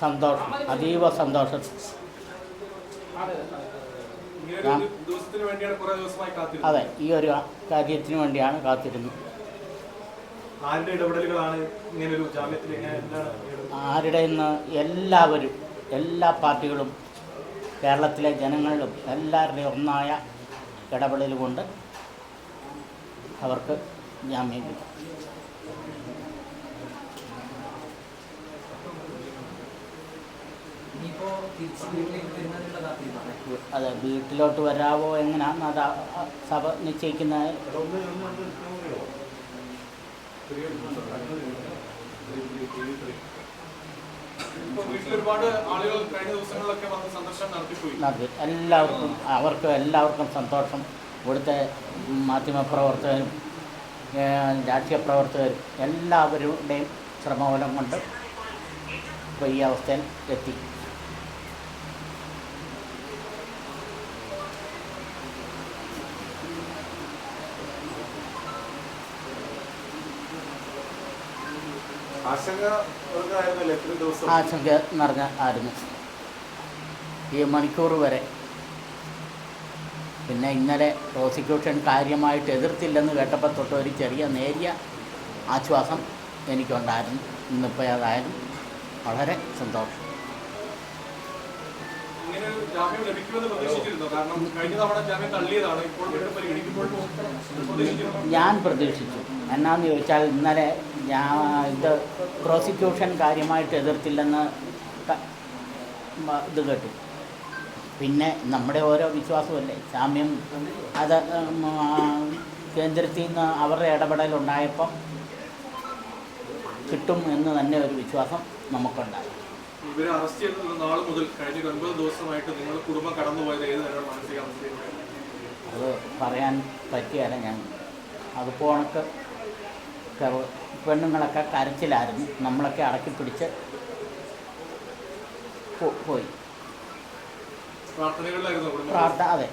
സന്തോഷം. അതീവ സന്തോഷം. അതെ ഈ ഒരു കാര്യത്തിന് വേണ്ടിയാണ് കാത്തിരുന്നത്. ആരുടെ ഇന്ന് ആരുടെ നിന്ന് എല്ലാവരും എല്ലാ പാർട്ടികളും കേരളത്തിലെ ജനങ്ങളിലും എല്ലാവരുടെയും ഒന്നായ ഇടപെടൽ കൊണ്ട് അവർക്ക് ജാമ്യം കിട്ടും. അതെ വീട്ടിലോട്ട് വരാവോ എങ്ങനെയാണ് അത് സഭ നിശ്ചയിക്കുന്നത് അത് എല്ലാവർക്കും അവർക്കും എല്ലാവർക്കും സന്തോഷം. ഇവിടുത്തെ മാധ്യമപ്രവർത്തകരും രാഷ്ട്രീയ പ്രവർത്തകരും എല്ലാവരുടെയും ശ്രമഫലം കൊണ്ട് ഇപ്പോൾ ഈ അവസ്ഥയിൽ എത്തി. ആശങ്ക നിറഞ്ഞ ആയിരുന്നു. ഈ മണിക്കൂർ വരെ. പിന്നെ ഇന്നലെ പ്രോസിക്യൂഷൻ കാര്യമായിട്ട് എതിർത്തില്ലെന്ന് കേട്ടപ്പോൾ തൊട്ട് ഒരു ചെറിയ നേരിയ ആശ്വാസം എനിക്കുണ്ടായിരുന്നു. ഇന്നിപ്പോൾ അതായാലും വളരെ സന്തോഷം. ഇങ്ങനെ ജാമ്യം ലഭിക്കുമെന്ന് പ്രതീക്ഷിച്ചിരുന്നു? കാരണം കഴിഞ്ഞ തവണ ജാമ്യം തള്ളിയതാണ്. ഇപ്പോൾ വീണ്ടും പരിഗണിക്കുമ്പോൾ പ്രതീക്ഷിക്കുന്നു ഞാൻ പ്രതീക്ഷിച്ചു. എന്നാന്ന് ചോദിച്ചാൽ ഇന്നലെ ഞാൻ ഇത് പ്രോസിക്യൂഷൻ കാര്യമായിട്ട് എതിർത്തില്ലെന്ന് ഇത് കേട്ടു. പിന്നെ നമ്മുടെ ഓരോ വിശ്വാസമല്ലേ? സാമ്യം അത് കേന്ദ്രത്തിൽ നിന്ന് അവരുടെ ഇടപെടലുണ്ടായപ്പം കിട്ടും എന്ന് തന്നെ ഒരു വിശ്വാസം നമുക്കുണ്ടായി ഇവരെ അറസ്റ്റ് ചെയ്ത നാൾ മുതൽ കഴിഞ്ഞ ഒൻപത് ദിവസമായിട്ട് നിങ്ങൾ കുടുംബം കടന്നുപോയത് ഏത് തരം മാനസികാവസ്ഥയിലൂടെ അത് പറയാൻ പറ്റിയല്ല ഞാൻ. അതുപോലെ കണക്ക് ക- പെണ്ണുങ്ങളൊക്കെ കരച്ചിലായിരുന്നു. നമ്മളൊക്കെ അടക്കി പിടിച്ച് പോയി. പ്രാർത്ഥന അതെ.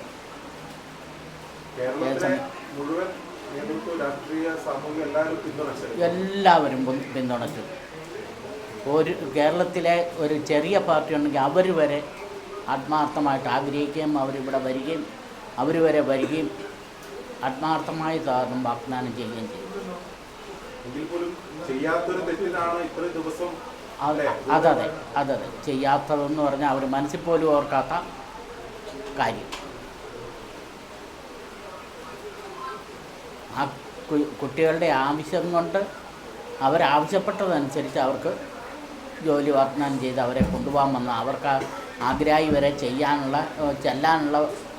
എല്ലാവരും പിന്തുണച്ചു. ഒരു കേരളത്തിലെ ഒരു ചെറിയ പാർട്ടി ഉണ്ടെങ്കിൽ അവർ വരെ ആത്മാർത്ഥമായിട്ട് ആഗ്രഹിക്കുകയും അവരിവിടെ വരികയും അവർ വരെ വരികയും ആത്മാർത്ഥമായി സാറിനും വാഗ്ദാനം ചെയ്യുകയും ചെയ്തു. എങ്കിൽ പോലും ചെയ്യാത്തൊരു ഇത്രയും ദിവസം അത് അതതെ അതതെ ചെയ്യാത്തതെന്ന് പറഞ്ഞാൽ അവർ മനസ്സിൽ പോലും ഓർക്കാത്ത കാര്യം. ആ കുട്ടികളുടെ ആവശ്യം കൊണ്ട് അവരാവശ്യപ്പെട്ടതനുസരിച്ച് അവർക്ക് ജോലി വാഗ്ദാനം ചെയ്ത് അവരെ കൊണ്ടുപോകാൻ വന്ന അവർക്ക് ആഗ്രഹി വരെ ചെയ്യാനുള്ള ചെല്ലാനുള്ള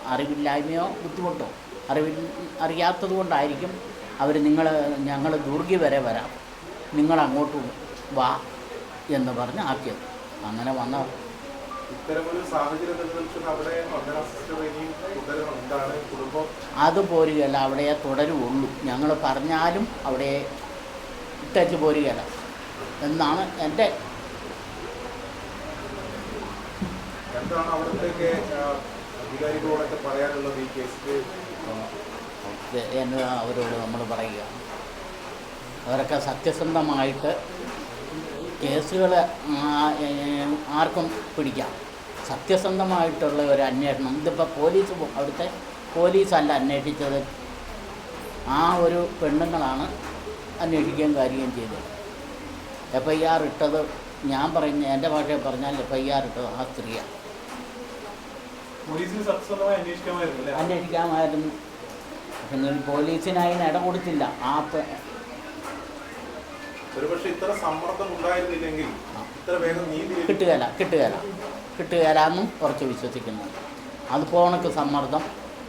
അറിവില്ലായ്മയോ ബുദ്ധിമുട്ടോ അറിവിൽ അറിയാത്തത് കൊണ്ടായിരിക്കും അവർ നിങ്ങൾ ഞങ്ങൾ ദുർഗി വരെ വരാം. നിങ്ങൾ അങ്ങോട്ട് വാ എന്ന് പറഞ്ഞ് ആക്കിയത്. അങ്ങനെ വന്ന അത് പോരുകയല്ല അവിടെ തുടരുള്ളൂ ഞങ്ങൾ പറഞ്ഞാലും അവിടെ ഇട്ടച്ച് പോരുകയല്ല. എന്നാണ് എന്റെ എന്താണ് അവിടത്തേക്ക് അധികാരികളോടൊക്കെ പറയാനുള്ളത് ഈ കേസിൽ എന്ന് അവരോട് നമ്മൾ പറയുക. അവരൊക്കെ സത്യസന്ധമായിട്ട് കേസുകൾ ആർക്കും പിടിക്കാം. സത്യസന്ധമായിട്ടുള്ള ഒരു അന്വേഷണം. ഇതിപ്പോൾ പോലീസ് അവിടുത്തെ പോലീസല്ല അന്വേഷിച്ചത്. ആ ഒരു പെണ്ണുങ്ങളാണ് അന്വേഷിക്കുകയും കാര്യം ചെയ്തത്. എഫ് ഐ ആർ ഇട്ടത് ഞാൻ പറയുന്ന എന്റെ ഭാഷയിൽ പറഞ്ഞാൽ എഫ് ഐ ആർ ഇട്ടത് ആ സ്ത്രീയാണ്. അന്വേഷിക്കാമായിരുന്നു. അല്ലേ പോലീസിനായി അതിന് കൊടുത്തില്ല ആ ഒരുപക്ഷെ ഇത്ര സമ്മർദ്ദം ഉണ്ടായിരുന്നില്ലെങ്കിൽ ഇത്ര വേഗം നീതി ലഭിക്കും. കിട്ടുകയില്ല കിട്ടുകയില്ല കിട്ടുകയില്ല എന്നും കുറച്ച് വിശ്വസിക്കുന്നു. അത് പോണക്ക് സമ്മർദ്ദം.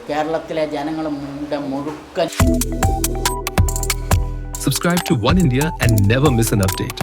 കേരളത്തിലെ ജനങ്ങളുടെ മുഴുക്കൻ subscribe to One India and never miss an update.